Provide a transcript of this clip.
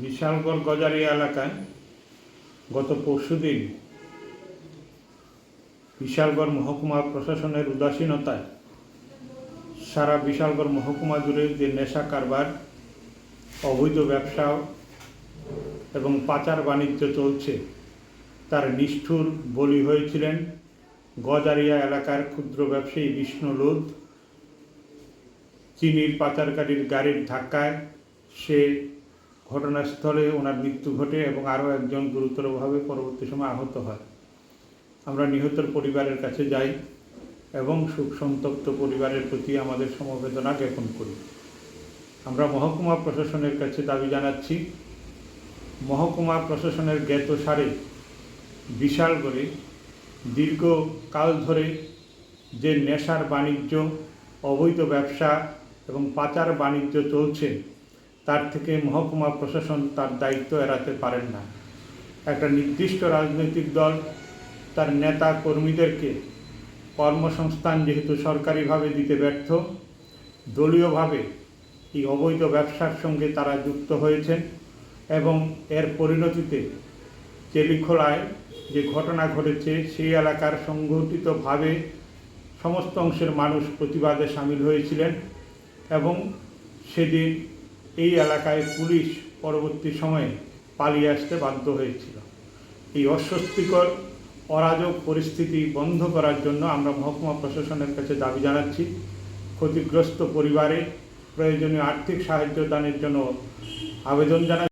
বিশালগড় গজারিয়া এলাকায় গত পরশুদিন বিশালগড় মহকুমা প্রশাসনের উদাসীনতায় সারা বিশালগড় মহকুমা জুড়ে যে নেশা কারবার, অবৈধ ব্যবসা এবং পাচার বাণিজ্য চলছে তার নিষ্ঠুর বলি হয়েছিলেন, গজারিয়া এলাকার ক্ষুদ্র ব্যবসায়ী বিষ্ণু লোধ। চিনির পাচারকারীর গাড়ির ধাক্কায় সে ঘটনাস্থলে ওনার মৃত্যু ঘটে এবং আরও একজন গুরুতরভাবে পরবর্তী সময় আহত হয়। আমরা নিহতের পরিবারের কাছে যাই এবং সুখ সন্তপ্ত পরিবারের প্রতি আমাদের সমবেদনা জ্ঞাপন করি। আমরা মহকুমা প্রশাসনের কাছে দাবি জানাচ্ছি, মহকুমা প্রশাসনের জ্ঞাত সারে বিশাল করে দীর্ঘকাল ধরে যে নেশার বাণিজ্য, অবৈধ ব্যবসা এবং পাচার বাণিজ্য চলছে, তার থেকে মহকুমা প্রশাসন তার দায়িত্ব এড়াতে পারেন না। একটা নির্দিষ্ট রাজনৈতিক দল তার নেতা কর্মীদেরকে কর্মসংস্থান যেহেতু সরকারিভাবে দিতে ব্যর্থ, দলীয়ভাবে এই অবৈধ ব্যবসার সঙ্গে তারা যুক্ত হয়েছেন এবং এর পরিণতিতে চেলিখোলায় যে ঘটনা ঘটেছে, সেই এলাকার সংঘটিতভাবে সমস্ত অংশের মানুষ প্রতিবাদে সামিল হয়েছিলেন এবং সেদিন এই এলাকায় পুলিশ পরবর্তী সময়ে পালিয়ে আসতে বাধ্য হয়েছিল। এই অস্বস্তিকর, অরাজক পরিস্থিতি বন্ধ করার জন্য আমরা মহকুমা প্রশাসনের কাছে দাবি জানাচ্ছি, ক্ষতিগ্রস্ত পরিবারে প্রয়োজনীয় আর্থিক সাহায্য দানের জন্য আবেদন জানাচ্ছি।